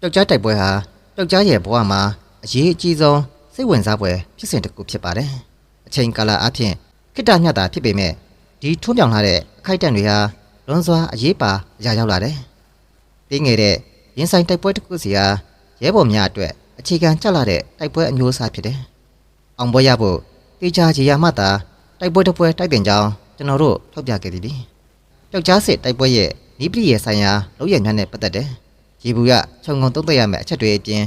ပျောက်ကြားတိုက်ပွဲဟာပျောက်ကြားရဲ့ဘဝမှာအရေးအကြီးဆုံးစိတ်ဝင်စားပွဲဖြစ်စဉ်တစ်ခုဖြစ်ပါတယ်အချိန်ကာလအပြင်ခိတ္တမြတ်တာဖြစ်ပေမဲ့ဒီထွန်းပြောင်လာတဲ့အခိုက်အတန့်တွေဟာလွန်စွာအရေးပါအရာရောက်လာတယ်တင်းငယ်တဲ့ရင်ဆိုင်တိုက်ပွဲတစ်ခုစီဟာရဲဘော်များအတွက်အခြေခံကျလာတဲ့တိုက်ပွဲအမျိုးအစားဖြစ်တယ်အောင်ပွဲရဖို့တေချာကြီးရမှသာတိုက်ပွဲတစ်ပွဲတိုက်တင်ကြောင်းကျွန်တော်တို့ထောက်ပြခဲ့သည်လေပျောက်ကြားစစ်တိုက်ပွဲရဲ့နီးပရိရဲ့ဆိုင်ရာလောက်ရညံ့နဲ့ပတ်သက်တယ် ရေဘူးကခြုံငုံသုံးသပ်ရမယ့်အချက်တွေအပြင်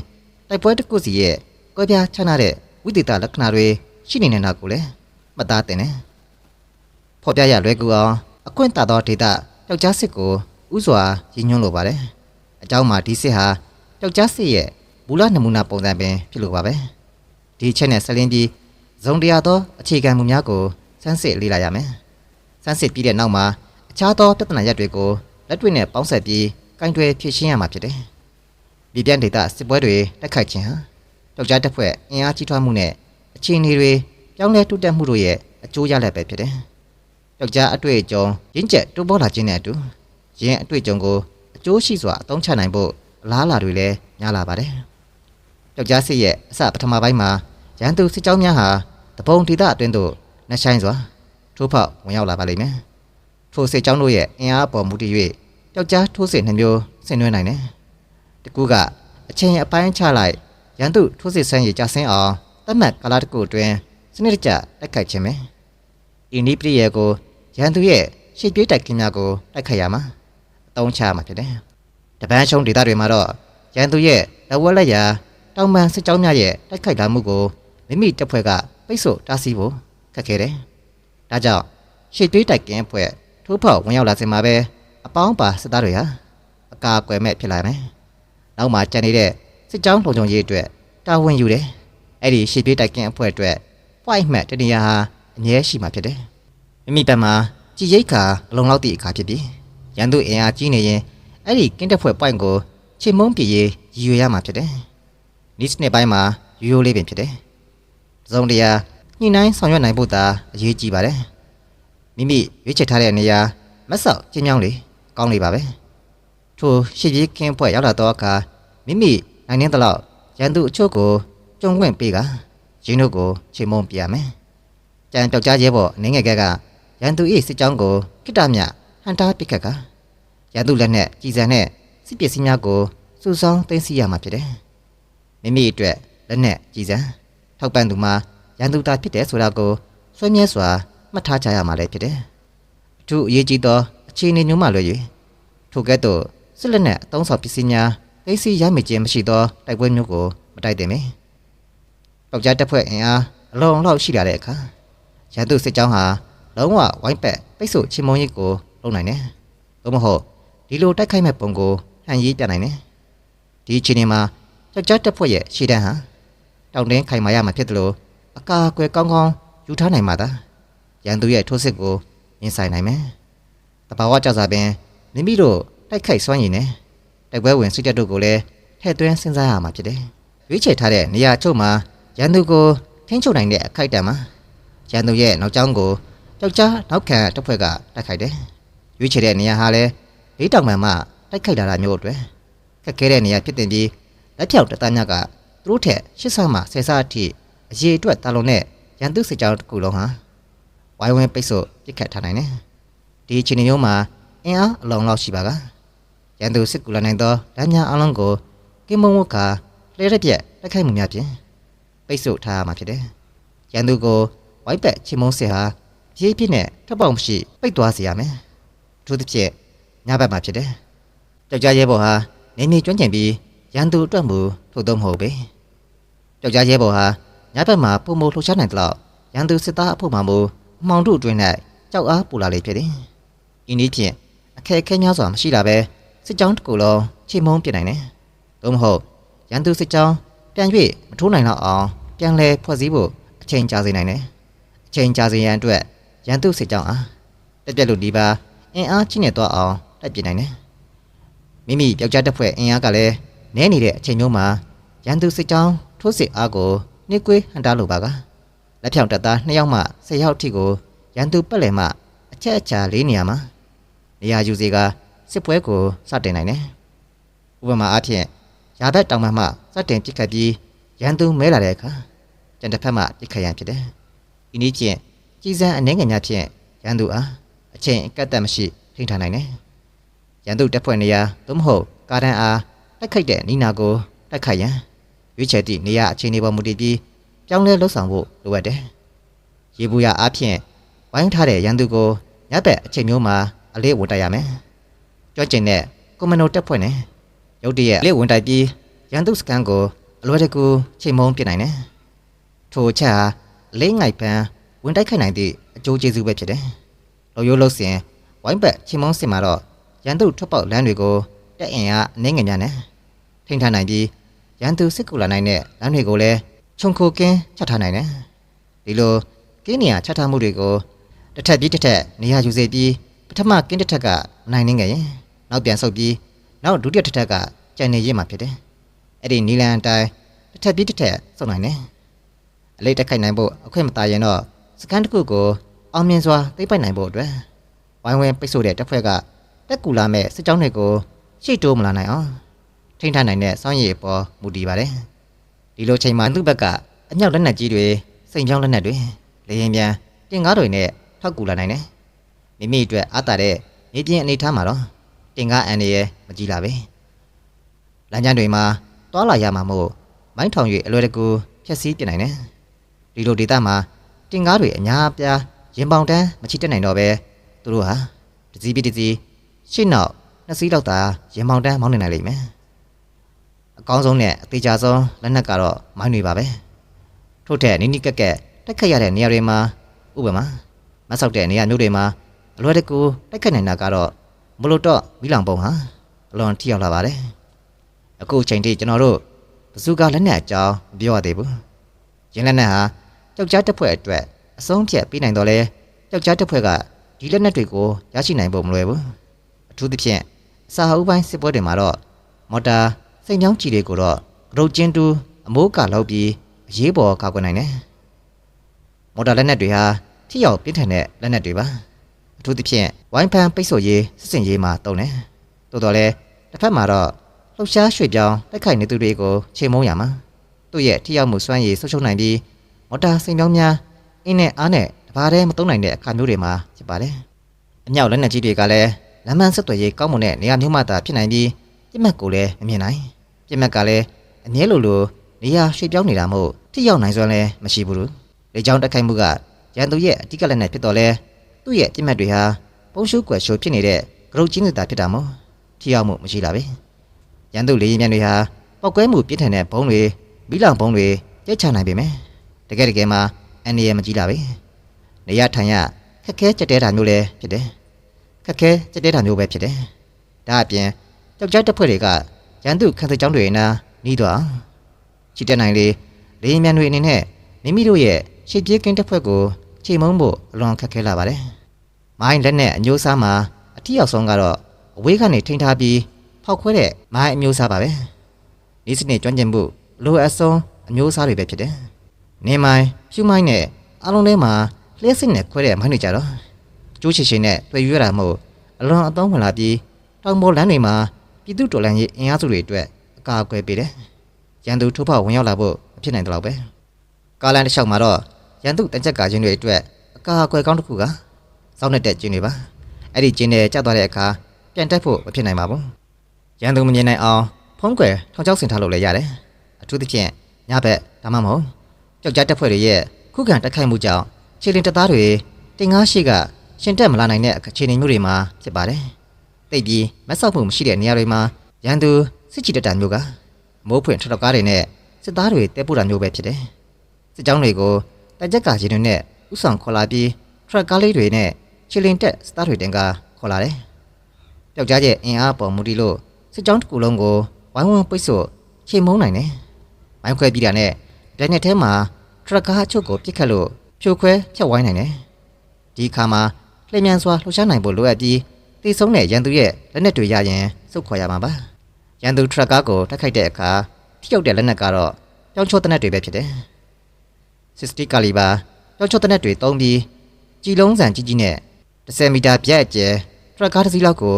တိုက်ပွဲတစ်ခုစီရဲ့ကွဲပြားခြားနားတဲ့ဝိသေသလက္ခဏာတွေရှိနေနေတာကိုလည်းမှတ်သားတင်တယ်။ဖော်ပြရလွယ်ကူအောင်အခွင့်တာသောဒေတာပျောက်ကြားစစ်ကိုဥစွာရည်ညွှန်းလိုပါတယ်။အကြောင်းမှာဒီစစ်ဟာပျောက်ကြားစစ်ရဲ့မူလနမူနာပုံစံပင်ဖြစ်လို့ပါပဲ။ဒီအချက်နဲ့ဆက်လင်းပြီးဇုံတရားသောအခြေခံမူများကိုစမ်းစစ်လေ့လာရမယ်။စမ်းစစ်ပြီးတဲ့နောက်မှာအခြားသောပြဿနာရပ်တွေကိုလက်တွေ့နဲ့ပေါင်းစပ်ပြီး ကင်တွယ်ဖြည့်ရှင်းရမှာဖြစ်တယ်။ဒီပြန်ဒေတာစစ်ပွဲတွေတက်ခိုက်ခြင်းဟာတောက်ကြားတစ်ဖွဲ့အင်အားကြီးထွားမှုနဲ့အခြေအနေတွေပြောင်းလဲတိုးတက်မှုတို့ရဲ့အကျိုးရလဒ်ပဲဖြစ်တယ်။တောက်ကြားအတွေ့အကြုံရင့်ကျက်တိုးပေါ်လာခြင်းနဲ့အတူရင်းအတွေ့အကြုံကိုအကျိုးရှိစွာအသုံးချနိုင်ဖို့အလားအလာတွေလည်းများလာပါတယ်။တောက်ကြားစစ်ရဲ့အစပထမပိုင်းမှာရန်သူစစ်ကြောင်းများဟာတပုံဒေတာအတွင်းသို့နှဆိုင်စွာထိုးဖောက်ဝင်ရောက်လာပါလိမ့်မယ်။ထိုစစ်ကြောင်းတို့ရဲ့အင်အားအပေါ်မူတည်၍ ယောက်ျားထိုးစစ်နှမျိုးဆင်နွှဲနိုင်တယ်။တကူကအချိန်အပိုင်းချလိုက်ရန်သူထိုးစစ်ဆန်းရကြဆင်းအောင်တတ်မှတ်ကာလတစ်ခုအတွင်းစနစ်တကျတိုက်ခိုက်ခြင်းပဲ။ဤနည်းပရိယေကိုရန်သူရဲ့ရှေ့ပြေးတိုက်ကင်းများကိုတိုက်ခိုက်ရမှာအသုံးချမှာဖြစ်တယ်။တပန်းရှုံးဒေသတွေမှာတော့ရန်သူရဲ့လက်ဝက်လက်ရာတောင်ပန်စစ်ကြောင်းများရဲ့တိုက်ခိုက်လာမှုကိုမိမိတပ်ဖွဲ့ကပိတ်ဆို့တားဆီးဖို့ခက်ခဲတယ်။ဒါကြောင့်ရှေ့ပြေးတိုက်ကင်းအဖွဲ့ထိုးဖောက်ဝင်ရောက်လာစင်မှာပဲ အပေါင်းပါစစ်သားတွေဟာအကာအကွယ်မဲ့ဖြစ်လာမယ်။နောက်မှကြံနေတဲ့စစ်ကြောင်းလုံခြုံရေးအတွက်တာဝန်ယူတယ်။အဲ့ဒီရှေ့ပြေးတိုက်ကင်းအဖွဲ့အတွက် point မှတ်တနေရာဟာအမြဲရှိမှာဖြစ်တယ်။မိမိဘက်မှာကြည်ရိတ်ခါအလုံးလောက်သည့်အခါဖြစ်ပြီးရန်သူအင်အားကြီးနေရင်အဲ့ဒီကင်းတက်ဖွဲ့ point ကိုချေမုံးပြေရေးရည်ရွယ်ရမှာဖြစ်တယ်။နီးစနစ်ပိုင်းမှာရိုးရိုးလေးပင်ဖြစ်တယ်။တစ်စုံတရာညှိနှိုင်းဆောင်ရွက်နိုင်ဖို့သာအရေးကြီးပါတယ်။မိမိရွေးချယ်ထားတဲ့နေရာမက်ဆောက်ကျင်းချောင်းလေး ကောင်းလေပါပဲထိုရှစ်ကြီးကင်းဖွဲ့ရောက်လာတော့အခါမိမိနိုင်နေတဲ့လောက်ရန်သူအချို့ကိုကြုံခွင့်ပေးကရင်းတို့ကိုချေမုံပြရမယ်ကြံတောက်ကြားရဲဘော်အနေငယ်ကကရန်သူ၏စစ်ကြောင်းကိုခိတ္တမြဟန်တာပစ်ခတ်ကရန်သူလက်နဲ့ကြည်စံနဲ့စစ်ပစ္စည်းများကိုစုဆောင်းသိမ်းဆည်းရမှာဖြစ်တယ်မိမိအတွက်လက်နဲ့ကြည်စံထောက်ပံ့သူမှာရန်သူသားဖြစ်တယ်ဆိုတာကိုဆွေးမြဲစွာမှတ်ထားကြရမှာလည်းဖြစ်တယ်အထူးအရေးကြီးသော အခြေအနေမျိုးမှလွယ်၍ထိုကဲ့သို့စစ်လက်နက်အသုံးဆောင်ပစ္စည်းများသိသိရမိခြင်းမရှိသောတိုက်ပွဲမျိုးကိုမတိုက်သင့်ပေ။ပေါက်ကြားတပ်ဖွဲ့အင်အားအလုံးလောက်ရှိလာတဲ့အခါရန်သူစစ်ကြောင်းဟာလုံးဝဝိုင်းပက်ပိတ်ဆို့ချေမုံရိပ်ကိုလုံနိုင်တယ်။သို့မဟုတ်ဒီလိုတိုက်ခိုက်မဲ့ပုံကိုဟန်ရေးပြနိုင်တယ်။ဒီအခြေအနေမှာပေါက်ကြားတပ်ဖွဲ့ရဲ့ရှေ့တန်းဟာတောင်တင်းခိုင်မာရမှာဖြစ်တယ်လို့အကာအကွယ်ကောင်းကောင်းယူထားနိုင်မှာသာရန်သူရဲ့ထိုးစစ်ကိုရင်ဆိုင်နိုင်မယ်။ တဘာဝကြောက်စားပင်မိမိတို့တိုက်ခိုက်စွမ်းရည်နဲ့တိုက်ပွဲဝင်စစ်တပ်တို့ကိုလည်းထည့်သွင်းစဉ်းစားရမှာဖြစ်တယ်။ရွေးချယ်ထားတဲ့နေရာချုပ်မှာရန်သူကိုထိန်းချုပ်နိုင်တဲ့အခိုက်အတန့်မှာရန်သူရဲ့နောက်ကျောင်းကိုကြောက်ကြားနောက်ခံတပ်ဖွဲ့ကတိုက်ခိုက်တယ်။ရွေးချယ်တဲ့နေရာဟာလည်းလေးတောင်မှန်မှတိုက်ခိုက်လာတာမျိုးအတွက်ခက်ခဲတဲ့နေရာဖြစ်တင်ပြီးလက်ဖြောက်တပ်သားများကသူတို့ထက်ရှစ်ဆမှဆယ်ဆအထိအရေးအတွက်တာလုံတဲ့ရန်သူစစ်ကြောင်းတစ်ခုလုံးဟာဝိုင်းဝန်းပိတ်ဆို့ပစ်ခတ်ထားနိုင်တယ်။ ဒီအခြေအနေမျိုးမှာအင်အားအလုံးလောက်ရှိပါကရန်သူစစ်ကူလာနိုင်သောလမ်းများအလုံးကိုကင်းမုံဝတ်ခါလဲရက်ပြက်တိုက်ခိုက်မှုများဖြင့်ပိတ်ဆို့ထားရမှာဖြစ်တယ်။ရန်သူကိုဝိုက်ပက်ချေမုံစစ်ဟာရေးပြစ်နဲ့ထပ်ပေါက်မရှိပိတ်သွားစေရမယ်။ထို့သဖြင့်ညဘက်မှာဖြစ်တယ်။ကြောက်ကြရဲဘော်ဟာနေမြေကျွမ်းကျင်ပြီးရန်သူအတွက်မူထို့တော့မဟုတ်ပေ။ကြောက်ကြရဲဘော်ဟာညဘက်မှာပုံမလှူရှားနိုင်တဲ့လောက်ရန်သူစစ်သားအဖို့မှမူအမှောင်တို့အတွင်း၌ကြောက်အားပူလာလေဖြစ်တယ်။ ဤနည်းဖြင့်အခက်အခဲများစွာမရှိတာပဲစစ်ကြောင်းတစ်ခုလုံးချေမုံပြနိုင်တယ်။သို့မဟုတ်ရန်သူစစ်ကြောင်းပြန်၍မထိုးနိုင်တော့အောင်ပြန်လဲဖွဲ့စည်းဖို့အချိန်ကြာစေနိုင်တယ်။အချိန်ကြာစေရန်အတွက်ရန်သူစစ်ကြောင်းအားတက်ပြက်လို့ဒီပါအင်အားချင်းနေတော့အောင်တိုက်ပြနိုင်တယ်။မိမိယောက်ျားတစ်ဖွဲ့အင်အားကလည်းနဲနေတဲ့အချိန်မျိုးမှာရန်သူစစ်ကြောင်းထိုးစစ်အားကိုနှိကွေးဟန်တာလိုပါကလက်ဖြောင်တပ်သား2ယောက်မှ10ယောက်ထိကိုရန်သူပက်လယ်မှအချက်အချာလေးနေရာမှာ နေရာယူစီကစစ်ပွဲကိုစတင်နိုင်တယ်။ဥပမာအားဖြင့်ရရာဘက်တောင်မှမှစတင်ပြစ်ခတ်ပြီးရန်သူမဲလာတဲ့အခါကျန်တစ်ဖက်မှပြစ်ခတ်ရန်ဖြစ်တယ်။ဤနည်းဖြင့်ကြီးစံအနှဲငယ်များဖြင့်ရန်သူအားအချိန်အကန့်အသတ်မရှိထိန်းထားနိုင်တယ်။ရန်သူတပ်ဖွဲ့နေရာသို့မဟုတ်ကားတန်းအားတိုက်ခိုက်တဲ့နီနာကိုတိုက်ခိုက်ရန်ရွေးချယ်သည့်နေရာအခြေအနေပေါ်မူတည်ပြီးပြောင်းလဲလှုပ်ဆောင်ဖို့လိုအပ်တယ်။ရေဘူးရအားဖြင့်ဝိုင်းထားတဲ့ရန်သူကိုညဘက်အချိန်မျိုးမှာ အလေးဝင်တိုက်ရမယ်။ကြောကျင်တဲ့ကွန်မန်ဒိုတပ်ဖွဲ့နဲ့ရုတ်တရက်အလေးဝင်တိုက်ပြီးရန်သူစကန်ကိုအလွယ်တကူချိန်မုံပြစ်နိုင်တယ်။ထိုအချက်ဟာအလေးငိုက်ပန်းဝင်တိုက်ခိုက်နိုင်သည့်အကျိုးကျေးဇူးပဲဖြစ်တယ်။လုံရိုးလို့စဉ်ဝိုင်းဘက်ချိန်မုံစင်မှာတော့ရန်သူထွက်ပေါက်လမ်းတွေကိုတက်အင်အားအနှင်းငယ်များနဲ့ထိန်းထားနိုင်ပြီးရန်သူစစ်ကူလာနိုင်တဲ့လမ်းတွေကိုလည်းခြုံခိုကင်းချထားနိုင်တယ်။ဒီလိုကင်းနေရချထားမှုတွေကိုတစ်ထက်ပြီးတစ်ထက်နေရာယူစေပြီး ပထမကင်းတစ်ထက်ကမနိုင်နိုင်ငယ်ရင်နောက်ပြန်ဆုတ်ပြီးနောက်ဒုတိယတစ်ထက်ကကြံနေရမှာဖြစ်တယ်။အဲ့ဒီနီလန်အတိုင်းတစ်ထက်ပြီးတစ်ထက်ဆုတ်နိုင်တယ်။အလေးတက်ခိုက်နိုင်ဖို့အခွင့်မသာရင်တော့စကန်တစ်ခုကိုအောင်မြင်စွာသိပ်ပိုက်နိုင်ဖို့အတွက်ဝိုင်းဝန်းပိတ်ဆို့တဲ့တပ်ဖွဲ့ကတက်ကူလာမဲ့စစ်ကြောင်းတွေကိုရှေ့တိုးမလာနိုင်အောင်ထိန်းထားနိုင်တဲ့စောင်းရည်ပေါ်မူတည်ပါတယ်။ဒီလိုချိန်မှာသူ့ဘက်ကအမြောက်လက်နက်ကြီးတွေစိန်ချောင်းလက်နက်တွေလေရင်ပြန်တင်ကားတွေနဲ့ထောက်ကူလာနိုင်တယ်။ မိမိအတွက်အားတာတဲ့မြေပြင်အနေထားမှာတော့တင်ကားအန်ရယ်မကြည့်လာပဲ။လမ်းကြမ်းတွေမှာတွာလာရမှာမို့မိုင်းထောင်၍အလွယ်တကူဖျက်ဆီးပြနိုင်တယ်။ဒီလိုဒေသမှာတင်ကားတွေအများအပြားရင်ပေါင်တန်းမချစ်တက်နိုင်တော့ပဲသူတို့ဟာတစည်းပြီးတစည်းရှင်းနောက်နှစ်စီးလောက်သာရင်ပေါင်တန်းမောင်းနေနိုင်လိမ့်မယ်။အကောင်းဆုံးနဲ့အသေးချာဆုံးလက်နက်ကတော့မိုင်းတွေပါပဲ။ထို့ထက်နိနိကက်ကက်တက်ခတ်ရတဲ့နေရာတွေမှာဥပမာမဆောက်တဲ့နေရာမျိုးတွေမှာ အလွယ်တကူတက်ခတ်နိုင်တာကတော့မလို့တော့မိလောင်ပုံဟာအလွန်ထိရောက်လာပါတယ်။အခုချိန်ထိကျွန်တော်တို့ဘဇူကာလက်နက်အကြောင်းမပြောရသေးဘူး။ရင်းလက်နက်ဟာကြောက်ကြားတက်ဖွဲ့အတွက်အဆုံးဖြတ်ပေးနိုင်တော့လဲကြောက်ကြားတက်ဖွဲ့ကဒီလက်နက်တွေကိုရရှိနိုင်ဖို့မလွယ်ဘူး။အထူးသဖြင့်စာအုပ်ပိုင်းစစ်ပွဲတွေမှာတော့မော်တာစိန်ချောင်းကြီးတွေကိုတော့ရုပ်ကျင်းတူအမိုးကလောက်ပြီးအရေးပေါ်ကာကွယ်နိုင်တယ်။မော်တာလက်နက်တွေဟာထိရောက်ပြင်းထန်တဲ့လက်နက်တွေပါ။ အထူးသဖြင့်ဝိုင်းဖန်ပိတ်ဆို့ရေးစစ်စင်ရေးမှာတုံးတယ်။တိုးတော်လဲတစ်ဖက်မှာတော့လှုပ်ရှားရွှေ့ပြောင်းတိုက်ခိုက်နေသူတွေကိုချိန်မုံရမှာသူ့ရဲ့ထိရောက်မှုစွမ်းရည်ဆုတ်ချုပ်နိုင်ပြီးမော်တာစိန်ချောင်းများအင်းနဲ့အားနဲ့တပါးတည်းမတုံးနိုင်တဲ့အခါမျိုးတွေမှာဖြစ်ပါတယ်။အမြောက်လက်နက်ကြီးတွေကလည်းလမ်းမဆက်သွယ်ရေးကောင်းမွန်တဲ့နေရာမျိုးမှသာဖြစ်နိုင်ပြီးပြစ်မှတ်ကိုလည်းမမြင်နိုင်ပြစ်မှတ်ကလည်းအမြဲလိုလိုနေရာရွှေ့ပြောင်းနေတာမို့ထိရောက်နိုင်စွမ်းလည်းမရှိဘူးလို့လေကြောင်းတက်ခိုက်မှုကရန်သူရဲ့အဓိကလက်နက်ဖြစ်တော်လဲ သူ့ရဲ့ပြစ်မှတ်တွေဟာပုံရှုကွယ်ရှိုးဖြစ်နေတဲ့ဂရုတ်ချင်းနေတာဖြစ်တာမို့ထိရောက်မှုမရှိလာပဲရန်သူလေရင်မြန်တွေဟာပောက်ကွဲမှုပြင်းထန်တဲ့ဘုံတွေမိလောင်ဘုံတွေကျဲချနိုင်ပေမဲ့တကယ်တကယ်မှာအန်ဒီရမကြီးလာပဲနေရထိုင်ရခက်ခဲကြက်တဲတာမျိုးလည်းဖြစ်တယ်ခက်ခဲကြက်တဲတာမျိုးပဲဖြစ်တယ်ဒါအပြင်ကြောက်ကြတက်ဖွဲ့တွေကရန်သူခန်းစကြောင်းတွေနာနီးတော့ချီတက်နိုင်လေလေရင်မြန်တွေအနေနဲ့မိမိတို့ရဲ့ရှေ့ပြေးကင်းတက်ဖွဲ့ကို ချိန်မုံဖို့အလွန်ခက်ခဲလာပါတယ်မိုင်းလက်နဲ့အညိုးစားမှာအထီရောက်ဆုံးကတော့အဝေးကနေထိန်းထားပြီးဖောက်ခွဲတဲ့မိုင်းအမျိုးစားပါပဲဒီစနစ်ကျွမ်းကျင်မှုလိုအပ်ဆုံးအမျိုးစားတွေပဲဖြစ်တယ်နေမိုင်းဖြူမိုင်းနဲ့အလုံးထဲမှာလျှက်စစ်နဲ့ခွဲတဲ့မိုင်းတွေကြတော့ကျိုးချေချေနဲ့တွေ့ရွရတာမို့အလွန်အသုံးဝင်လာပြီးတောင်ပေါ်လမ်းတွေမှာပြည်သူတော်လှန်ရေးအင်အားစုတွေအတွက်အကာအကွယ်ပေးတယ်ရန်သူထိုးဖောက်ဝင်ရောက်လာဖို့မဖြစ်နိုင်တော့ပဲကားလန်တစ်လျှောက်မှာတော့ ရန်သူတန်ချက်ကာချင်းတွေအတွက်အကာအကွယ်ကောင်းတစ်ခုကစောင်းနေတဲ့ကျင်းတွေပါအဲ့ဒီကျင်းတွေကျသွားတဲ့အခါပြန်တက်ဖို့မဖြစ်နိုင်ပါဘူးရန်သူမမြင်နိုင်အောင်ဖုံးကွယ်ထောင်ချောက်ဆင်ထားလို့လည်းရတယ်အထူးသဖြင့်ညဘက်ဒါမှမဟုတ်ကြောက်ကြတက်ဖွဲ့တွေရဲ့ခုခံတက်ခိုက်မှုကြောင့်ခြေလင်တပ်သားတွေတင်ကားရှိကရှင်တက်မလာနိုင်တဲ့အခြေအနေမျိုးတွေမှာဖြစ်ပါတယ်တိတ်ပြီးမဆောက်မှုမရှိတဲ့နေရာတွေမှာရန်သူစစ်ချီတက်တာမျိုးကမိုးဖွင့်ထထောက်ကားတွေနဲ့စစ်သားတွေတဲပို့တာမျိုးပဲဖြစ်တယ်စစ်ကြောင်းတွေကို တက်ကြက်ကရင်တွေနဲ့ဥဆောင်ခေါ်လာပြီးထရက်ကားလေးတွေနဲ့ခြေလင်တက်စတားတွေတင်ကားခေါ်လာတယ်။ပျောက်ကြားချက်အင်အားပေါ်မူတည်လို့စစ်ကြောင်းတစ်ခုလုံးကိုဝိုင်းဝန်းပိတ်ဆို့ချိန်မုံနိုင်တယ်။မိုင်းခွဲပြီးတာနဲ့ဒိုင်နက်ထဲမှာထရက်ကားအချုပ်ကိုပြစ်ခတ်လို့ဖြိုခွဲဖြတ်ဝိုင်းနိုင်တယ်။ဒီအခါမှာလျင်မြန်စွာလှုပ်ရှားနိုင်ဖို့လိုအပ်ပြီးတိဆုံးတဲ့ရန်သူရဲ့လက်နက်တွေရရင်စုတ်ခွာရမှာပါ။ရန်သူထရက်ကားကိုတိုက်ခိုက်တဲ့အခါထိရောက်တဲ့လက်နက်ကတော့ပြောင်းချောတနက်တွေပဲဖြစ်တယ်။ စစ်စတီကာလီဘာပြောင်းချောတနက်တွေတုံးပြီးကြည်လုံးစံကြီးကြီးနဲ့10မီတာပြည့်အကျယ်ထရက်ကားတစ်စီးလောက်ကို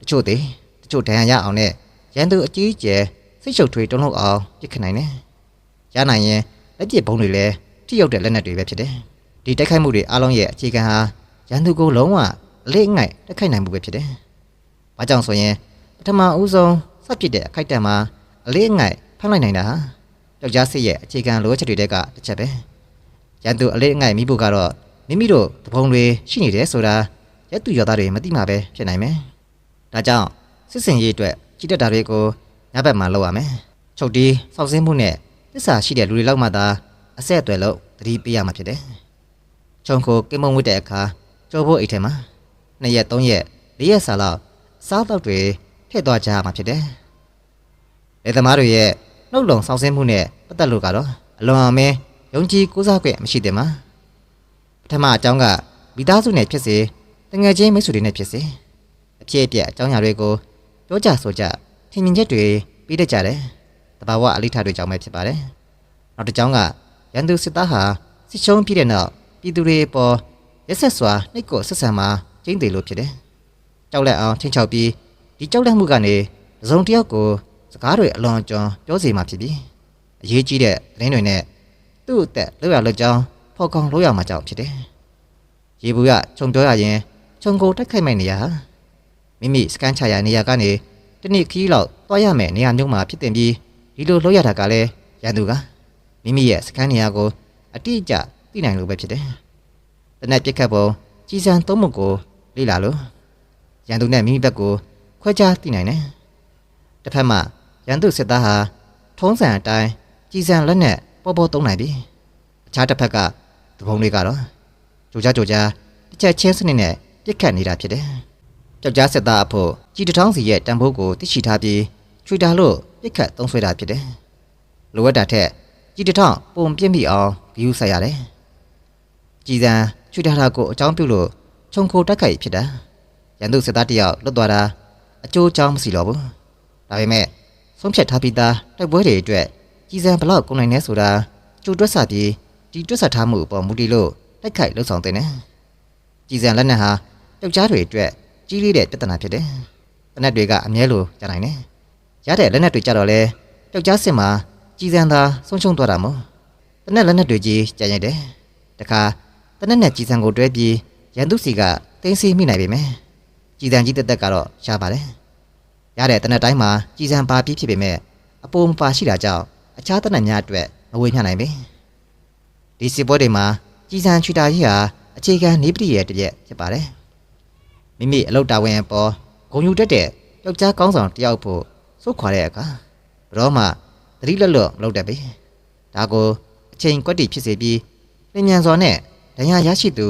တချို့သေးတချို့ဒဏ်ရာရအောင်နဲ့ရန်သူအကြီးအကျယ်စစိတ်ရှုပ်ထွေးတုံ့လောက်အောင်ပြစ်ခတ်နိုင်တယ်။ရနိုင်ရင်လက်ပစ်ဘုံတွေလည်းထိရောက်တဲ့လက်နက်တွေပဲဖြစ်တယ်။ဒီတိုက်ခိုက်မှုတွေအားလုံးရဲ့အခြေခံဟာရန်သူကိုလုံးဝအလေးအငိုက်တိုက်ခိုက်နိုင်မှုပဲဖြစ်တယ်။ဘာကြောင့်ဆိုရင်ပထမဦးဆုံးစပစ်တဲ့အခိုက်အတန့်မှာအလေးအငိုက်ဖမ်းလိုက်နိုင်တာဟာယောက်ျားစစ်ရဲ့အခြေခံလိုအပ်ချက်တွေတဲကတစ်ချက်ပဲ။ ရန်သူအလေးအငိုက်မိဖို့ကတော့မိမိတို့တပုံတွေရှိနေတယ်ဆိုတာရက်သူရသားတွေမသိမှပဲဖြစ်နိုင်မယ်။ဒါကြောင့်စစ်စင်ရေးအတွက်ကြီးတက်တာတွေကိုညဘက်မှာလုပ်ရမယ်။ချုပ်တီးစောက်စင်းမှုနဲ့သစ္စာရှိတဲ့လူတွေလောက်မှသာအဆက်အသွယ်လို့သတိပေးရမှာဖြစ်တယ်။ချုံကိုကိမုံဝတ်တဲ့အခါကြောဖို့အိတ်ထဲမှာနှစ်ရက်သုံးရက်လေးရက်စာလောက်စားတော့တွေထည့်သွားကြရမှာဖြစ်တယ်။လေသမားတွေရဲ့နှုတ်လုံစောက်စင်းမှုနဲ့ပတ်သက်လို့ကတော့အလွန်အမင်း ယုံကြည်ကိုးစားခွင့်မရှိတယ်မှာပထမအကြောင်းကမိသားစုနဲ့ဖြစ်စေတငယ်ချင်းမိတ်ဆွေတွေနဲ့ဖြစ်စေအဖြစ်အပျက်အကြောင်းအရာတွေကိုပြောကြဆိုကြထင်မြင်ချက်တွေပြီးတတ်ကြတယ်။တဘာဝအလိထတွေကြောင့်ပဲဖြစ်ပါတယ်။နောက်တစ်ကြောင်းကရန်သူစစ်သားဟာစစ်ရှုံးပြီးတဲ့နောက်ပြည်သူတွေအပေါ်ရက်ဆက်စွာနှိတ်ကိုဆက်ဆံမှာကျင်းတယ်လို့ဖြစ်တယ်။ကြောက်လက်အောင်ချင်းချောက်ပြီးဒီကြောက်လက်မှုကနေတစ်စုံတစ်ယောက်ကိုစကားတွေအလွန်အကျွံပြောစီမှာဖြစ်ပြီးအရေးကြီးတဲ့သတင်းတွေနဲ့ သူ့အသက်လောက်ရလောက်ကြောင်းဖော်ကောင်းလို့ရမှာကြောင့်ဖြစ်တယ်။ရေဘူးကခြုံပြောရရင်ခြုံကိုတိုက်ခိုက်မဲ့နေရဟာမိမိစကန်ချရာနေရာကနေတနည်းခီးလောက်တွားရမယ်နေရာမျိုးမှာဖြစ်တင်ပြီးဒီလိုလုပ်ရတာကလည်းရန်သူကမိမိရဲ့စကန်နေရာကိုအတိအကျသိနိုင်လို့ပဲဖြစ်တယ်။တနက်ပြစ်ခတ်ပုံကြီးစံသုံးမှုကိုလေ့လာလို့ရန်သူနဲ့မိမိဘက်ကိုခွဲခြားသိနိုင်တယ်။တစ်ဖက်မှာရန်သူစစ်သားဟာထုံးစံအတိုင်းကြီးစံလက်နဲ့ ပေါ်ပေါ်သုံးနိုင်ပြီ။အခြားတစ်ဖက်ကသဘုံတွေကတော့ကြိုကြားကြိုကြားတစ်ချက်ချင်းစနစ်နဲ့ပြစ်ခတ်နေတာဖြစ်တယ်။ကြောက်ကြားစစ်သားအဖို့ကြီးတထောင်းစီရဲ့တံပိုးကိုသိရှိထားပြီးချွေတာလို့ပြစ်ခတ်သုံးဆွဲတာဖြစ်တယ်။လိုအပ်တာထက်ကြီးတထောင်းပုံပြင်းပြီးအောင်ဂယူဆက်ရတယ်။ကြီးစံချွေတာတာကိုအကြောင်းပြုလို့ခြုံခိုတက်ခိုက်ဖြစ်တာ။ရန်သူစစ်သားတယောက်လွတ်သွားတာအကျိုးအကြောင်းမရှိတော့ဘူး။ဒါပေမဲ့ဆုံးဖြတ်ထားပြီးသားတိုက်ပွဲတွေအတွက် ကြီးစံဘလောက်ကုန်နိုင်နေဆိုတာကြိုတွက်ဆပြီးဒီတွက်ဆထားမှုအပေါ်မူတည်လို့တိုက်ခိုက်လှုပ်ဆောင်တဲ့နဲ့ကြီးစံလက်နက်ဟာယောက်ျားတွေအတွက်ကြီးလေးတဲ့ပြဿနာဖြစ်တယ်။လက်နက်တွေကအမြဲလိုရနိုင်တယ်။ရတဲ့လက်နက်တွေကြတော့လေယောက်ျားစစ်မှာကြီးစံသာဆုံးရှုံးသွားတာမို့တနက်လက်နက်တွေကြီးကြံရိုက်တယ်။တခါတနက်နဲ့ကြီးစံကိုတွဲပြီးရန်သူစီကတင်းစီမိနိုင်ပေမယ်။ကြီးစံကြီးတက်တက်ကတော့ရှားပါတယ်။ရတဲ့တနက်တိုင်းမှာကြီးစံပါပြီးဖြစ်ပေမဲ့အပေါ်မပါရှိတာကြောင့် အခြားတနက်များအတွက်မဝေမျှနိုင်ပေ။ဒီစစ်ပွဲတွေမှာကြီးစံချွေတာကြီးဟာအခြေခံနေပတိရဲ့တပြက်ဖြစ်ပါတယ်။မိမိအလုတ်တာဝန်အပေါ်ဂုံယူတတ်တဲ့ယောက်ျားကောင်းဆောင်တယောက်ဖို့စုတ်ခွာတဲ့အခါဘရောမှသတိလက်လွတ်မလုပ်တတ်ပြီ။ဒါကိုအချိန်ကွက်တီဖြစ်စေပြီးလင်မြန်စွာနဲ့ဒဏ်ရာရရှိသူ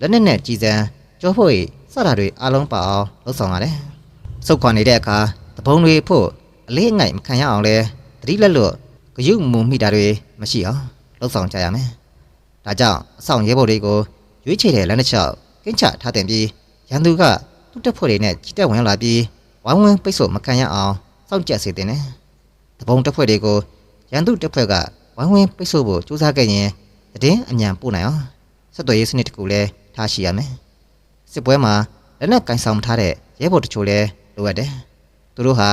လက်နက်နဲ့ကြီးစံကြောဖို့၏စတာတွေအလုံးပါအောင်လှုပ်ဆောင်ရတယ်။စုတ်ခွာနေတဲ့အခါတပုံတွေဖို့အလေးအငိုက်မခံရအောင်လဲသတိလက်လွတ် ဂယုမူမိတာတွေမရှိအောင်လှုပ်ဆောင်ကြရမယ်။ဒါကြောင့်အဆောင်ရဲဘော်တွေကိုရွေးချယ်တဲ့လက်နက်ချောက်ကင်းချထားတင်ပြီးရန်သူကသူ့တပ်ဖွဲ့တွေနဲ့ကြီးတက်ဝင်လာပြီးဝိုင်းဝန်းပိတ်ဆို့မခံရအောင်စောင့်ကြပ်စေတင်တယ်။တပုံတပ်ဖွဲ့တွေကိုရန်သူတပ်ဖွဲ့ကဝိုင်းဝန်းပိတ်ဆို့ဖို့ကြိုးစားခဲ့ရင်တည်င်းအမြန်ပို့နိုင်အောင်ဆက်သွယ်ရေးစနစ်တစ်ခုလည်းထားရှိရမယ်။စစ်ပွဲမှာလက်နက်ကင်ဆောင်ထားတဲ့ရဲဘော်တချို့လည်းလိုအပ်တယ်။သူတို့ဟာ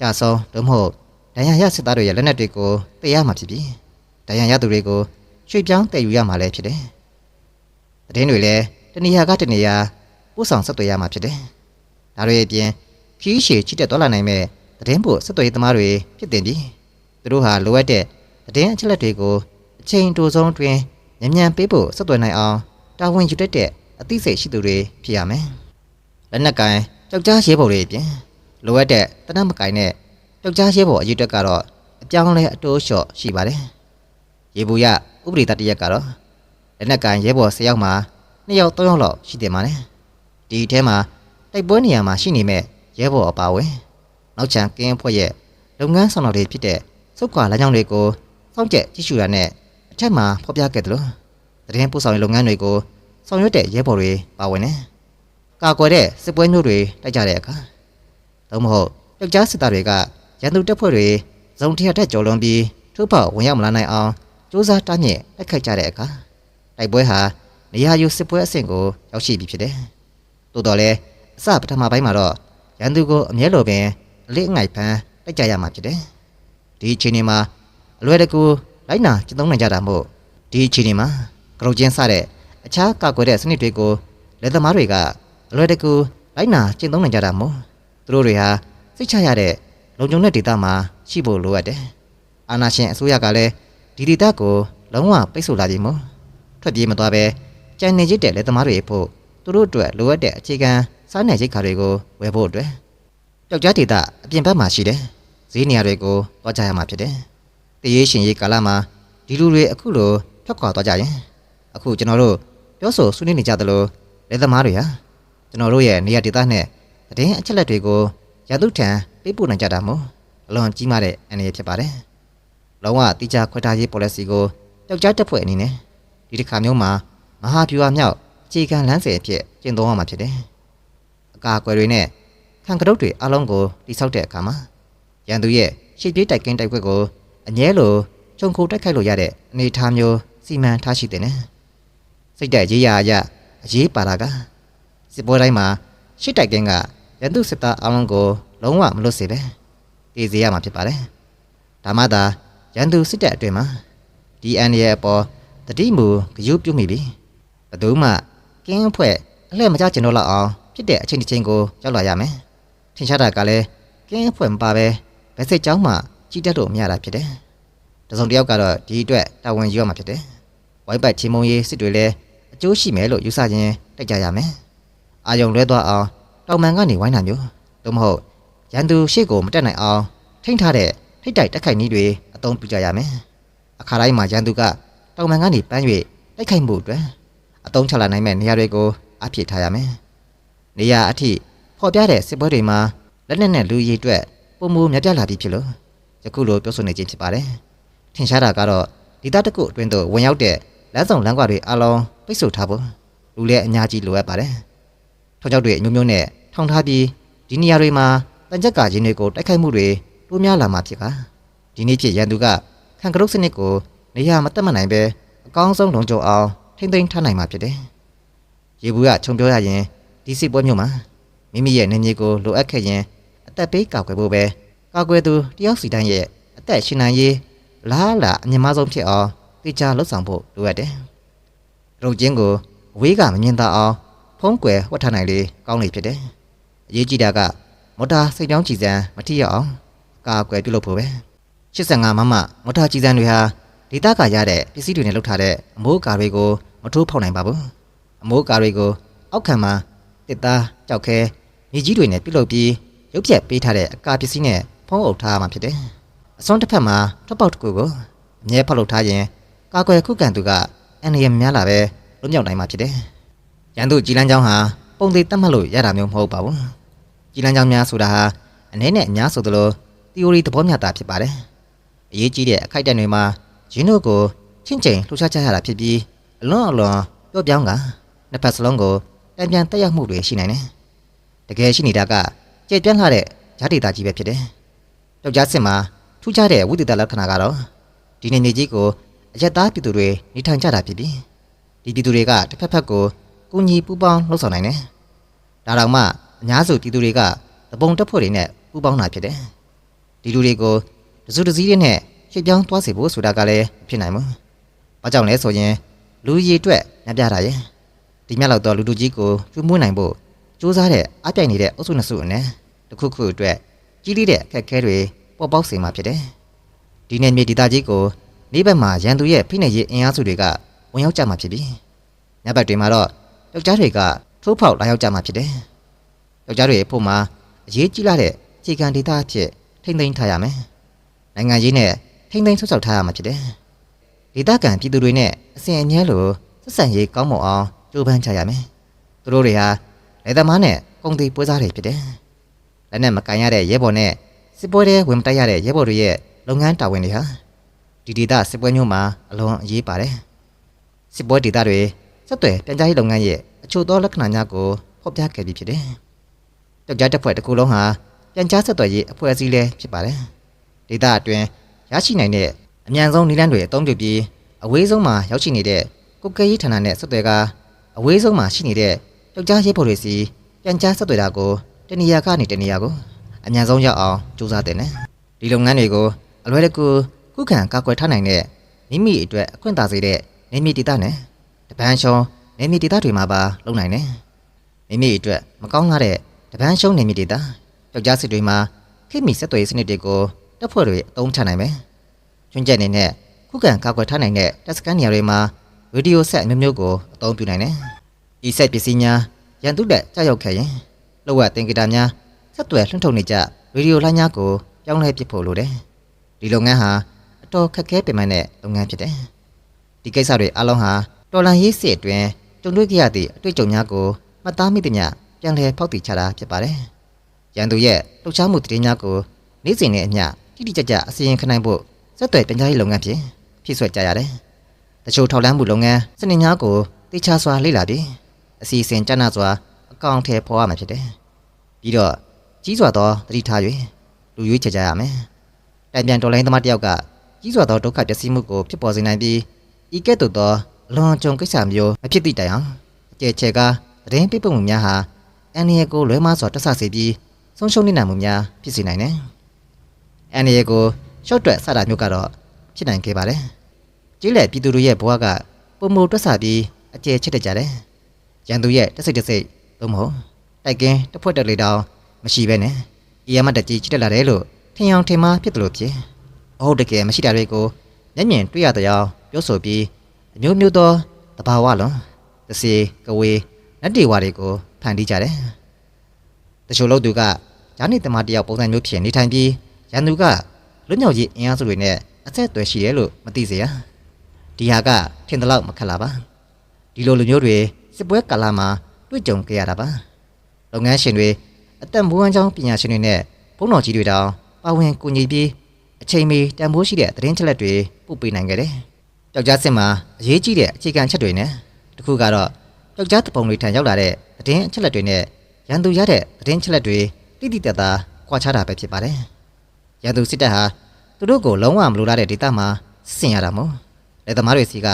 ကြဆုံးသို့မဟုတ် ဒဏ်ရာရစစ်သားတွေရဲ့လက်နက်တွေကိုတည်ရမှာဖြစ်ပြီးဒဏ်ရာရသူတွေကိုရွှေ့ပြောင်းတည်ယူရမှာလည်းဖြစ်တယ်။တည်င်းတွေလည်းတနေရာကတနေရာပို့ဆောင်ဆက်သွယ်ရမှာဖြစ်တယ်။ဒါတွေအပြင်ခီးရှည်ချစ်တက်သွားလာနိုင်မဲ့တည်င်းပို့ဆက်သွယ်ရေးသမားတွေဖြစ်တင်ပြီးသူတို့ဟာလိုအပ်တဲ့တည်င်းအချက်လက်တွေကိုအချိန်တိုဆုံးတွင်မြန်မြန်ပေးဖို့ဆက်သွယ်နိုင်အောင်တာဝန်ယူတတ်တဲ့အသိစိတ်ရှိသူတွေဖြစ်ရမယ်။လက်နက်ကင်ကြောက်ကြားရဲဘော်တွေအပြင်လိုအပ်တဲ့တနတ်မကင်နဲ့ ကြောက်ကြားရဲဘော်အရေးတက်ကတော့အပြောင်းလဲအတိုးလျှော့ရှိပါတယ်။ရေဘူးရဥပဒေတတရက်ကတော့လက်နက်ကင်ရဲဘော်၁၀ယောက်မှာ2ယောက်3ယောက်လောက်ရှိတယ်မှာလေ။ဒီထဲမှာတိုက်ပွဲနေရာမှာရှိနေမဲ့ရဲဘော်အပါဝင်နောက်ချန်ကင်းဖွဲ့ရဲ့လုပ်ငန်းဆောင်တော်တွေဖြစ်တဲ့စုတ်ခွာလမ်းကြောင်းတွေကိုစောင့်ကြက်ကြည့်ရှုတာနဲ့အထက်မှာဖော်ပြခဲ့တယ်လို့သတင်းပို့ဆောင်ရေးလုပ်ငန်းတွေကိုဆောင်ရွက်တဲ့ရဲဘော်တွေပါဝင်တယ်။ကာကွယ်တဲ့စစ်ပွဲမျိုးတွေတိုက်ကြတဲ့အခါသို့မဟုတ်ယောက်ျားစစ်သားတွေက ရန်သူတပ်ဖွဲ့တွေဇုံထရက်ထက်ကျော်လွန်ပြီးထိုးဖောက်ဝင်ရောက်မလာနိုင်အောင်စ조사တားမြစ်တိုက်ခိုက်ကြတဲ့အခါတိုက်ပွဲဟာနေရာယူစစ်ပွဲအဆင့်ကိုရောက်ရှိပြီဖြစ်တယ်။သို့တော်လည်းအစပထမပိုင်းမှာတော့ရန်သူကိုအမြဲလိုပင်အလေးအငိုက်ဖမ်းတိုက်ကြရမှာဖြစ်တယ်။ဒီအချိန်ဒီမှာအလွယ်တကူလိုက်နာကျင့်သုံးနိုင်ကြတာမို့ဒီအချိန်ဒီမှာကရုတ်ချင်းစတဲ့အခြားကာကွယ်တဲ့စနစ်တွေကိုလက်သမားတွေကအလွယ်တကူလိုက်နာကျင့်သုံးနိုင်ကြတာမို့သူတို့တွေဟာစိတ်ချရတဲ့ လုံခြုံတဲ့ဒေသမှာရှိဖို့လိုအပ်တယ်အာနာရှင်အစိုးရကလည်းဒီဒေသကိုလုံးဝပိတ်ဆို့လာပြီမို့ထွက်ပြေးမသွားပဲကြံနေကြတဲ့လက်သမားတွေဖို့သူတို့အတွက်လိုအပ်တဲ့အခြေခံစားနယ်ရိတ်ခါတွေကိုဝယ်ဖို့အတွက်ပျောက်ကြားဒေတာအပြင်ဘက်မှာရှိတယ်။ဈေးနေရာတွေကိုသွားကြရမှာဖြစ်တယ်။တရေရှင်ရေးကာလမှာဒီလူတွေအခုလိုထွက်ခွာသွားကြရင်အခုကျွန်တော်တို့ပြောဆိုဆွေးနွေးနေကြသလိုလက်သမားတွေဟာကျွန်တော်တို့ရဲ့နေရာဒေတာနဲ့သတင်းအချက်လက်တွေကိုရာသူထံ ပေးပို့နိုင်ကြတာမို့အလွန်ကြီးမားတဲ့အန္တရာယ်ဖြစ်ပါတယ်။လုံးဝတိကျခွဲထားရေး policy ကိုပျောက်ကြားတက်ဖွဲ့အနေနဲ့ဒီတစ်ခါမျိုးမှာမဟာဗျူဟာမြောက်အခြေခံလမ်းစဉ်အဖြစ်ကျင့်သုံးရမှာဖြစ်တယ်။အကာအကွယ်တွေနဲ့ခံကတုတ်တွေအလုံးကိုတိဆောက်တဲ့အခါမှာရန်သူရဲ့ရှေ့ပြေးတိုက်ကင်းတိုက်ခွက်ကိုအငဲလိုခြုံခိုတိုက်ခိုက်လို့ရတဲ့အနေအထားမျိုးစီမံထားရှိတဲ့နဲ့စိတ်တက်ရေးရအရအရေးပါတာကစစ်ပွဲတိုင်းမှာရှစ်တိုက်ကင်းက ရန်သူစစ်သားအလုံးကိုလုံးဝမလွတ်စေပဲတည်စေရမှာဖြစ်ပါတယ်ဒါမှသာရန်သူစစ်တပ်အတွင်မှာဒီအန်ရဲ့အပေါ်တတိမူဂယုပြုမိပြီဘယ်သူမှကင်းအဖွဲ့အလှည့်မကြကျင်တော့လောက်အောင်ဖြစ်တဲ့အချိန်တစ်ချိန်ကိုရောက်လာရမယ်ထင်ရှားတာကလည်းကင်းဖွင့်မပါပဲဘယ်စိတ်ကြောင်းမှကြီးတက်လို့မရတာဖြစ်တယ်။တစုံတစ်ယောက်ကတော့ဒီအတွက်တာဝန်ယူရမှာဖြစ်တယ်။ဝိုက်ပတ်ချင်းမုံရေးစစ်တွေလည်းအကျိုးရှိမယ်လို့ယူဆခြင်းတိုက်ကြရမယ်။အာယုံလွဲသွားအောင် တောင်ပန်ကနေဝိုင်းတာမျိုးသို့မဟုတ်ရန်သူရှေ့ကိုမတက်နိုင်အောင်ထိမ့်ထားတဲ့ထိတ်တိုက်တက်ခိုက်နည်းတွေအသုံးပြုကြရမယ်။အခါတိုင်းမှာရန်သူကတောင်ပန်ကနေပန်း၍တိုက်ခိုက်မှုအတွက်အသုံးချလာနိုင်မဲ့နေရာတွေကိုအပြည့်ထားရမယ်။နေရာအထိဖော်ပြတဲ့စစ်ပွဲတွေမှာလက်နက်နဲ့လူရည်အတွက်ပုံမူမြတ်ပြလာပြီးဖြစ်လို့ယခုလိုပြောဆိုနေခြင်းဖြစ်ပါတယ်။ထင်ရှားတာကတော့ဒီသားတစ်ခုအတွင်းသို့ဝင်ရောက်တဲ့လမ်းဆောင်လမ်းကွာတွေအလုံးပိတ်ဆို့ထားဖို့လူလည်းအများကြီးလိုအပ်ပါတယ်။ထောက်ချောက်တွေအမျိုးမျိုးနဲ့ ထောင်ထားပြီးဒီနေရာတွေမှာတန်ကြပ်ကာခြင်းတွေကိုတိုက်ခိုက်မှုတွေတိုးများလာမှာဖြစ်ကဒီနေ့ဖြစ်ရန်သူကခံကရုတ်စနစ်ကိုနေရာမတက်မနိုင်ပဲအကောင်းဆုံးလုံခြုံအောင်ထိမ့်သိမ်းထားနိုင်မှာဖြစ်တယ်။ရေဘူးကခြုံပြောရရင်ဒီစစ်ပွဲမျိုးမှာမိမိရဲ့နေမြေကိုလိုအပ်ခဲ့ရင်အသက်ပေးကာကွယ်ဖို့ပဲကာကွယ်သူတယောက်စီတိုင်းရဲ့အသက်ရှင်နိုင်ရေးလားလားအမြင့်မားဆုံးဖြစ်အောင်တေချာလှုပ်ဆောင်ဖို့လိုအပ်တယ်။ရုပ်ချင်းကိုအဝေးကမမြင်သာအောင်ဖုံးကွယ်ဝတ်ထားနိုင်လေကောင်းလေဖြစ်တယ်။ အရေးကြီးတာကမော်တာစိတ်ကြောင်းကြည်စံမထိရအောင်ကာကွယ်ပြုလုပ်ဖို့ပဲ85မမမော်တာကြည်စံတွေဟာဒေတာကရတဲ့ပစ္စည်းတွေနဲ့လုပ်ထားတဲ့အမိုးကာတွေကိုမထိုးဖောက်နိုင်ပါဘူး။အမိုးကာတွေကိုအောက်ခံမှာတစ်သားကြောက်ခဲမြေကြီးတွေနဲ့ပြုတ်လုပ်ပြီးရုပ်ပြက်ပေးထားတဲ့အကာပစ္စည်းနဲ့ဖုံးအုပ်ထားမှာဖြစ်တယ်။အစွန်းတစ်ဖက်မှာထွက်ပေါက်တစ်ခုကိုအမြဲဖောက်လုပ်ထားရင်ကာကွယ်ခုခံသူကအန်ရည်များလာပဲလွတ်မြောက်နိုင်မှာဖြစ်တယ်။ရန်သူကြည်လန်းချောင်းဟာပုံသေးတတ်မှတ်လို့ရတာမျိုးမဟုတ်ပါဘူး။ ကြည်လန်းချောင်းများဆိုတာဟာအနေနဲ့အများဆိုသလို theory သဘောမျှတာဖြစ်ပါတယ်။အရေးကြီးတဲ့အခိုက်အတန့်တွေမှာရင်းတို့ကိုချင်းချင်းလှူရှားချရတာဖြစ်ပြီးအလွန်အလွန်ပြော့ပြောင်းကနှစ်ဖက်စလုံးကိုတံပြန်တက်ရောက်မှုတွေရှိနိုင်တယ်။တကယ်ရှိနေတာကကြဲပြန့်လာတဲ့ဂျာဒေတာကြီးပဲဖြစ်တယ်။ယောက်ျားစစ်မှာထူးခြားတဲ့ဝိသေသလက္ခဏာကတော့ဒီနေနေကြီးကိုအရက်သားပြည်သူတွေနေထိုင်ကြတာဖြစ်ပြီးဒီပြည်သူတွေကတစ်ဖက်ဖက်ကိုကူညီပူးပေါင်းလှုပ်ဆောင်နိုင်တယ်။ဒါတောင်မှ အများစုပြည်သူတွေကတပုံတက်ဖွဲ့တွေနဲ့ပူးပေါင်းတာဖြစ်တယ်။ဒီလူတွေကိုတစုတစည်းတွေနဲ့ရှေ့ပြောင်းသွားစေဖို့ဆိုတာကလည်းမဖြစ်နိုင်ဘူး။ဘာကြောင့်လဲဆိုရင်လူရည်အတွက်ညပြတာရဲ့ဒီမြတ်လောက်တော့လူလူကြီးကိုကျွေးမွေးနိုင်ဖို့စူးစမ်းတဲ့အပြိုင်နေတဲ့အုပ်စုနှစ်စုအနက်တစ်ခုခုအတွက်ကြီးလေးတဲ့အခက်အခဲတွေပေါ်ပေါက်စေမှာဖြစ်တယ်။ဒီနယ်မြေဒေသကြီးကိုနေ့ဘက်မှာရန်သူရဲ့ဖိနှိပ်ရေးအင်အားစုတွေကဝင်ရောက်ကြမှာဖြစ်ပြီးညဘက်တွေမှာတော့ယောက်ျားတွေကထိုးဖောက်လာရောက်ကြမှာဖြစ်တယ်။ ယောက်ျားတွေအဖို့မှာအရေးကြီးလာတဲ့အခြေခံဒေသအဖြစ်ထိမ့်သိမ်းထားရမယ်။နိုင်ငံရေးနဲ့ထိမ့်သိမ်းဆွတ်ဆောက်ထားရမှာဖြစ်တယ်။ဒေသခံပြည်သူတွေနဲ့အစဉ်အမြဲလိုဆက်ဆံရေးကောင်းမွန်အောင်ကြိုးပမ်းကြရမယ်။သူတို့တွေဟာလက်သမားနဲ့ကုန်သေးပွဲစားတွေဖြစ်တယ်။လက်နဲ့မကန်ရတဲ့ရဲဘော်နဲ့စစ်ပွဲတွေဝင်မတိုက်ရတဲ့ရဲဘော်တွေရဲ့လုပ်ငန်းတာဝန်တွေဟာဒီဒေသစစ်ပွဲမျိုးမှာအလွန်အရေးပါတယ်။စစ်ပွဲဒေသတွေစက်တွေပြန်ကြားရေးလုပ်ငန်းရဲ့အချို့သောလက္ခဏာများကိုဖော်ပြခဲ့ပြီးဖြစ်တယ်။ ကြောက်ကြားတပ်ဖွဲ့တစ်ခုလုံးဟာပြန်ကြားဆက်သွယ်ရေးအဖွဲ့အစည်းလည်းဖြစ်ပါတယ်။ဒေသအတွင်းရရှိနိုင်တဲ့အမြန်ဆုံးနည်းလမ်းတွေအသုံးပြုပြီးအဝေးဆုံးမှာရောက်ရှိနေတဲ့ကုတ်ကဲရေးဌာနနဲ့ဆက်သွယ်ကအဝေးဆုံးမှာရှိနေတဲ့ယောက်ျားရဲဘော်တွေစီပြန်ကြားဆက်သွယ်တာကိုတနေရာကနေတနေရာကိုအမြန်ဆုံးရောက်အောင်ကြိုးစားတဲ့နဲ့ဒီလုပ်ငန်းတွေကိုအလွယ်တကူခုခံကာကွယ်ထားနိုင်တဲ့မိမိအတွက်အခွင့်အာဏာစေတဲ့နေမီဒေတာနဲ့တပန်းရှုံးနေမီဒေတာတွေမှာပါလုံနိုင်တယ်မိမိအတွက်မကောင်းလာတဲ့ တပန်းရှုံးနေမီဒေတာယောက်ျားစစ်တွေမှာခိမိဆက်သွယ်ရေးစနစ်တွေကိုတပ်ဖွဲ့တွေအသုံးချနိုင်မယ်ချွန်းချက်အနေနဲ့ခုခံကာကွယ်ထားနိုင်တဲ့တပ်စကန်နေရာတွေမှာဗီဒီယိုဆက်အမျိုးမျိုးကိုအသုံးပြုနိုင်တယ်ဤဆက်ပစ္စည်းများရန်သူတက်ကြောက်ရောက်ခဲ့ရင်လောကတင်ဂီတာများဆက်သွယ်လွှင့်ထုတ်နေကြဗီဒီယိုလိုင်းများကိုပြောင်းလဲပစ်ဖို့လိုတယ်ဒီလုပ်ငန်းဟာအတော်ခက်ခဲပင်ပန်းတဲ့လုပ်ငန်းဖြစ်တယ်ဒီကိစ္စတွေအလုံးဟာတော်လန်ရေးစစ်အတွင်းကြုံတွေ့ကြရသည့်အတွေ့အကြုံများကိုမှတ်သားမိသည်များ ပြန်လည်ဖောက်တည်ချတာဖြစ်ပါတယ်ရန်သူရဲ့လှုပ်ရှားမှုတည်င်းများကိုနေ့စဉ်နဲ့အမျှတိတိကျကျအစီရင်ခံနိုင်ဖို့စက်သွယ်ပြန်ကြားရေးလုပ်ငန်းဖြင့်ဖြစ်ဆွဲကြရတယ်တချို့ထောက်လန်းမှုလုပ်ငန်းစနစ်များကိုတေချာစွာလေ့လာပြီးအစီအစဉ်ကျန်းနာစွာအကောင့်ထဲပေါ်ရမှာဖြစ်တယ်ပြီးတော့ကြီးစွာသောတတိထား၍လူရွေးချယ်ကြရမယ်။တိုင်ပြန်တော်လိုင်းသမားတစ်ယောက်ကကြီးစွာသောဒုက္ခပျက်စီးမှုကိုဖြစ်ပေါ်စေနိုင်ပြီးဤကဲ့သို့သောအလွန်ကြုံကိစ္စမျိုးမဖြစ်သည့်တိုင်အောင်အကျယ်ချဲကသတင်းပြပုံမှုများဟာ အန်ရီကိုလွဲမားစွာတက်ဆစေပြီးဆုံးရှုံးနေနိုင်မှုများဖြစ်စေနိုင်တယ်။အန်ရီကိုရှော့တွက်စတာမျိုးကတော့ဖြစ်နိုင်ခဲ့ပါတယ်။ကြီးလက်ပြည်သူတို့ရဲ့ဘဝကပုံမတွက်ဆပြီးအကျယ်ချစ်တတ်ကြတယ်။ရန်သူရဲ့တစိတ်တစိတ်သို့မဟုတ်တိုက်ကင်းတစ်ဖွဲ့တက်လေတောင်မရှိပဲနဲ့အီယာမတက်ကြီးချစ်တက်လာတယ်လို့ထင်အောင်ထင်မှားဖြစ်တယ်လို့ဖြစ်အဟုတ်တကယ်မရှိတာတွေကိုမျက်မြင်တွေ့ရတဲ့အောင်ပြောဆိုပြီးအမျိုးမျိုးသောတဘာဝလုံးတစီကဝေ နတ်တေဝါတွေကိုဖန်တီးကြတယ်တချို့လို့သူကဂျာနီတမတယောက်ပုံစံမျိုးဖြစ်နေထိုင်ပြီးရန်သူကလွတ်မြောက်ရေးအင်အားစုတွေနဲ့အဆက်အသွယ်ရှိတယ်လို့မသိစေရဒီဟာကထင်တယ်လို့မခက်လာပါဒီလိုလူမျိုးတွေစစ်ပွဲကာလမှာတွေ့ကြုံကြရတာပါလုပ်ငန်းရှင်တွေအသက်မွေးဝမ်းကြောင်းပညာရှင်တွေနဲ့ဘုန်းတော်ကြီးတွေတောင်ပါဝင်ကူညီပြီးအချိန်မီတန်ဖိုးရှိတဲ့သတင်းချက်လက်တွေပို့ပေးနိုင်ခဲ့တယ်။ယောက်ျားစစ်မှာအရေးကြီးတဲ့အခြေခံချက်တွေနဲ့တစ်ခုကတော့ ယောက်ျားတပုံတွေထံရောက်လာတဲ့သတင်းချက်လက်တွေနဲ့ရန်သူရတဲ့သတင်းချက်လက်တွေတိတိတတ်တာကွာခြားတာပဲဖြစ်ပါတယ်။ရန်သူစစ်တပ်ဟာသူတို့ကိုလုံးဝမလိုလားတဲ့ဒေသမှာစစ်ဆင်ရတာမို့လက်သမားတွေစီက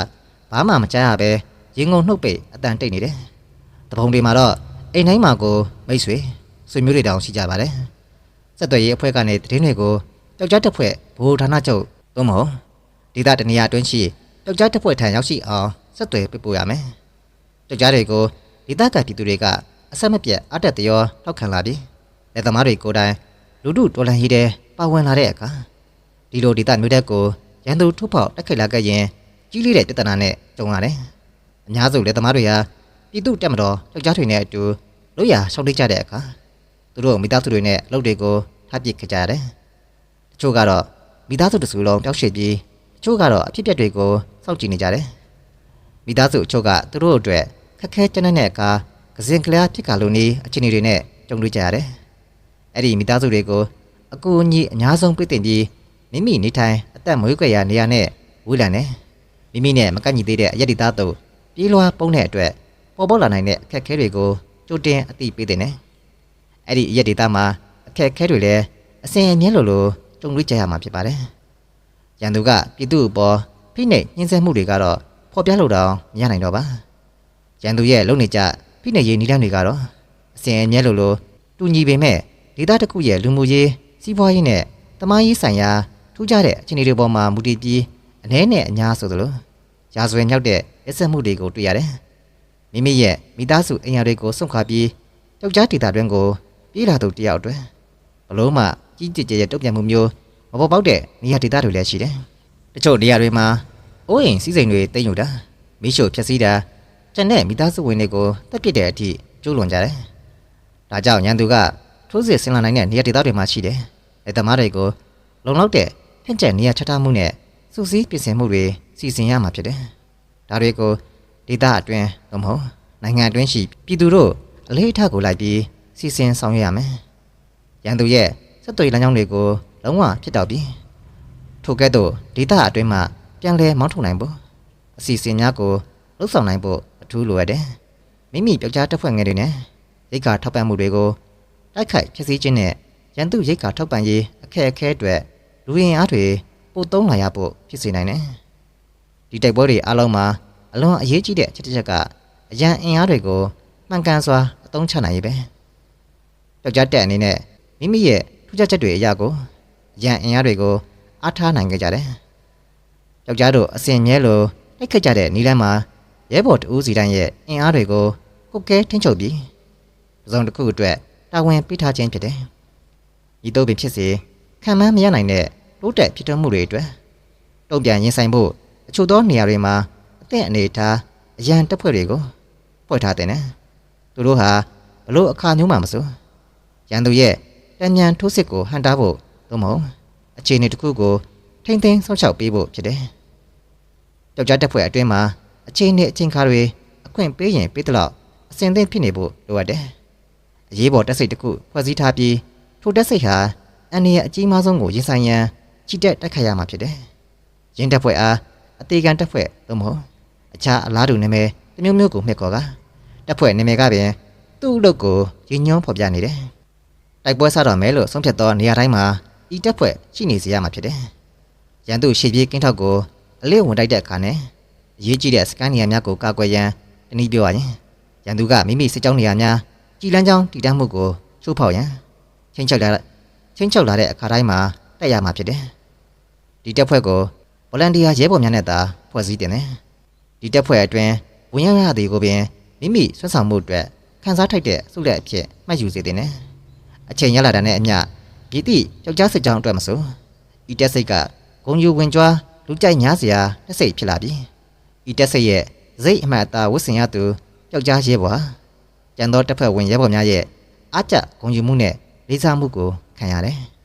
ဘာမှမကြားရပဲရင်ငုံနှုတ်ပိတ်အတန်တိတ်နေတယ်။တပုံတွေမှာတော့အိမ်တိုင်းမှာကိုမိတ်ဆွေဆွေမျိုးတွေတောင်ရှိကြပါတယ်။ဆက်သွယ်ရေးအဖွဲ့ကနေသတင်းတွေကိုယောက်ျားတစ်ဖွဲ့ဘိုးဌာနချုပ်သို့မဟုတ်ဒေသတနေရာအတွင်းရှိယောက်ျားတစ်ဖွဲ့ထံရောက်ရှိအောင်ဆက်သွယ်ပေးပို့ရမယ်။ ယောက်ျားတွေကိုဒေသကပြည်သူတွေကအဆက်မပြတ်အတက်တရောထောက်ခံလာပြီးလက်သမားတွေကိုယ်တိုင်လူမှုတော်လှန်ရေးတဲ့ပါဝင်လာတဲ့အခါဒီလိုဒေသမျိုးတက်ကိုရန်သူထုတ်ဖောက်တက်ခိုက်လာခဲ့ရင်ကြီးလေးတဲ့ပြဿနာနဲ့ကြုံရတယ်။အများစုလက်သမားတွေဟာပြည်သူတက်မတော်ယောက်ျားတွေနဲ့အတူလို့ရရှောင်းတိတ်ကြတဲ့အခါသူတို့မိသားစုတွေနဲ့အလုပ်တွေကိုထားပစ်ခဲ့ကြရတယ်။တချို့ကတော့မိသားစုတစ်စုလုံးပျောက်ရွှေ့ပြီးတချို့ကတော့အဖြစ်အပျက်တွေကိုစောင့်ကြည့်နေကြတယ်။မိသားစုအချို့ကသူတို့အတွက် ခက်ခဲကြမ်းတဲ့အခါကစင်ကလေးဖြစ်ခါလိုနေအခြေအနေတွေနဲ့ကြုံတွေ့ကြရတယ်။အဲ့ဒီမိသားစုတွေကိုအကူအညီအများဆုံးပြည့်တင်ပြီးမိမိနေထိုင်အသက်မွေးကြရနေရနဲ့ဝေးလံနေမိမိနဲ့မကန့်ညီသေးတဲ့အရက်ဒီသားတို့ပြေးလွှားပုံးတဲ့အတွက်ပေါ်ပေါက်လာနိုင်တဲ့အခက်အခဲတွေကိုကြိုတင်အသိပေးတဲ့နဲ့အဲ့ဒီအရက်ဒေတာမှာအခက်အခဲတွေလည်းအစင်အမြဲလိုလိုကြုံတွေ့ကြရမှာဖြစ်ပါတယ်။ရန်သူကပြည်သူ့အပေါ်ဖိနှိပ်ညှင်းဆဲမှုတွေကတော့ဖော်ပြလို့တော့မရနိုင်တော့ပါ။ ရန်သူရဲ့လုံနေကြဖိနှိပ်ရေးနည်းလမ်းတွေကတော့အစင်အမြဲလိုလိုတူညီပေမဲ့ဒေတာတစ်ခုရဲ့လူမှုရေးစီးပွားရေးနဲ့တမိုင်းရေးဆိုင်ရာထူးခြားတဲ့အခြေအနေတွေပေါ်မှာမူတည်ပြီးအ ਨੇ နဲ့အများဆိုသလိုရာဇဝယ်မြောက်တဲ့ရက်စက်မှုတွေကိုတွေ့ရတယ်။မိမိရဲ့မိသားစုအိမ်ယာတွေကိုစွန့်ခွာပြီးယောက်ျားဒေတာတွင်ကိုပြေးလာသူတယောက်အတွက်ဘလို့မှကြီးကြည်ကြဲတုံ့ပြန်မှုမျိုးမပေါ်ပေါက်တဲ့နေရာဒေတာတွေလည်းရှိတယ်။တချို့နေရာတွေမှာအိုးအိမ်စီးစိမ်တွေတိတ်ညူတာမိရှို့ဖျက်ဆီးတာ ကျန်တဲ့မိသားစုဝင်တွေကိုတက်ပစ်တဲ့အထိကျိုးလွန်ကြတယ်။ဒါကြောင့်ညံသူကထိုးစစ်ဆင်လာနိုင်တဲ့နေရာဒေတာတွေမှာရှိတယ်။လက်သမားတွေကိုလုံလောက်တဲ့ဖြန့်ကျက်နေရာချထားမှုနဲ့စူးစီးပြင်ဆင်မှုတွေစီစဉ်ရမှာဖြစ်တယ်။ဒါတွေကိုဒေတာအတွင်းသို့မဟုတ်နိုင်ငံအတွင်းရှိပြည်သူတို့အလေးအထားကိုလိုက်ပြီးစီစဉ်ဆောင်ရွက်ရမယ်။ရန်သူရဲ့စက်သွေးလမ်းကြောင်းတွေကိုလုံးဝဖြစ်တော့ပြီးထိုကဲ့သို့ဒေတာအတွင်းမှာပြန်လဲမောင်းထုတ်နိုင်ဖို့အစီအစဉ်များကိုလှုပ်ဆောင်နိုင်ဖို့ အထူးလိုအပ်တယ်။မိမိပြောက်ကြားတပ်ဖွဲ့ငယ်တွေနဲ့ရိတ်ကာထောက်ပံ့မှုတွေကိုတိုက်ခိုက်ဖြစ်စည်းခြင်းနဲ့ရန်သူရိတ်ကာထောက်ပံ့ရေးအခက်အခဲအတွက်လူရင်အားတွေပို့သုံးလာရဖို့ဖြစ်စေနိုင်တယ်။ဒီတိုက်ပွဲတွေအားလုံးမှာအလွန်အရေးကြီးတဲ့ချက်တစ်ချက်ကအရန်အင်အားတွေကိုမှန်ကန်စွာအသုံးချနိုင်ရေးပဲ။ယောက်ျားတက်အနေနဲ့မိမိရဲ့ထူးခြားချက်တွေအရာကိုရန်အင်အားတွေကိုအားထားနိုင်ကြကြတယ်။ယောက်ျားတို့အစဉ်မြဲလိုတိုက်ခတ်ကြတဲ့နီလန်းမှာ ရဲဘော်တဦးစီတိုင်းရဲ့အင်အားတွေကိုကုတ်ကဲထိန်းချုပ်ပြီးပစုံတစ်ခုအတွက်တာဝန်ပေးထားခြင်းဖြစ်တယ်။ဤတို့ပင်ဖြစ်စေခံမှန်းမရနိုင်တဲ့တိုးတက်ဖြစ်ထွန်းမှုတွေအတွက်တုံ့ပြန်ရင်ဆိုင်ဖို့အချို့သောနေရာတွေမှာအသင့်အနေထားအရန်တက်ဖွဲ့တွေကိုဖွဲ့ထားတဲ့နဲ့သူတို့ဟာဘလို့အခါမျိုးမှမစိုးရန်သူရဲ့တံမြန်ထိုးစစ်ကိုဟန်တားဖို့သို့မဟုတ်အခြေအနေတစ်ခုကိုထိမ့်သိမ်းဆောက်ရှောက်ပေးဖို့ဖြစ်တယ်။ယောက်ျားတက်ဖွဲ့အတွင်းမှာ အချိန်နဲ့အချိန်ခါတွေအခွင့်ပေးရင်ပေးသလောက်အစဉ်သင့်ဖြစ်နေဖို့လိုအပ်တယ်။အရေးပေါ်တက်စိတ်တစ်ခုဖွဲ့စည်းထားပြီးထိုတက်စိတ်ဟာအန်ဒီရဲ့အကြီးမားဆုံးကိုရင်ဆိုင်ရန်ချီတက်တက်ခတ်ရမှာဖြစ်တယ်။ရင်းတက်ဖွဲ့အားအသေးခံတက်ဖွဲ့သို့မဟုတ်အခြားအလားတူနာမည်တစ်မျိုးမျိုးကိုမှတ်ခေါ်ကတက်ဖွဲ့နာမည်ကပင်သူ့အလုပ်ကိုရည်ညွှန်းဖော်ပြနေတယ်။တိုက်ပွဲဆတော့မယ်လို့ဆုံးဖြတ်သောနေရာတိုင်းမှာဤတက်ဖွဲ့ရှိနေစေရမှာဖြစ်တယ်။ရန်သူရှေ့ပြေးကင်းထောက်ကိုအလေးဝင်တိုက်တဲ့အခါနဲ့ အရေးကြီးတဲ့စကန်နေရာများကိုကာကွယ်ရန်တနည်းပြောရရင်ရန်သူကမိမိစစ်ကြောင်းနေရာများကြည်လန်းကြောင်းတည်တတ်မှုကိုချိုးဖောက်ရန်ချင်းချုပ်လာချင်းချုပ်လာတဲ့အခါတိုင်းမှာတက်ရမှာဖြစ်တယ်။ဒီတက်ဖွဲ့ကိုဗော်လန်တီယာရဲဘော်များနဲ့သာဖွဲ့စည်းတင်တယ်။ဒီတက်ဖွဲ့အတွင်းဝင်ရရသည်ကိုပင်မိမိဆွမ်းဆောင်မှုအတွက်ခန်းစားထိုက်တဲ့စုလက်အဖြစ်မှတ်ယူစေတင်တယ်။အချိန်ရလာတဲ့နဲ့အမျှဒီတိယောက်ျားစစ်ကြောင်းအတွက်မဆိုဤတက်စိတ်ကဂုံယူဝင်ကြွားလူကြိုက်ညားစရာတက်စိတ်ဖြစ်လာပြီ။ ဤတက်စိတ်ရဲ့စိတ်အမှတ်အသားဝတ်ဆင်ရသူယောက်ျားရဲဘော်ဟာကျန်သောတက်ဖွဲ့ဝင်ရဲဘော်များရဲ့အားကျဂုံယူမှုနဲ့လေးစားမှုကိုခံရတယ်။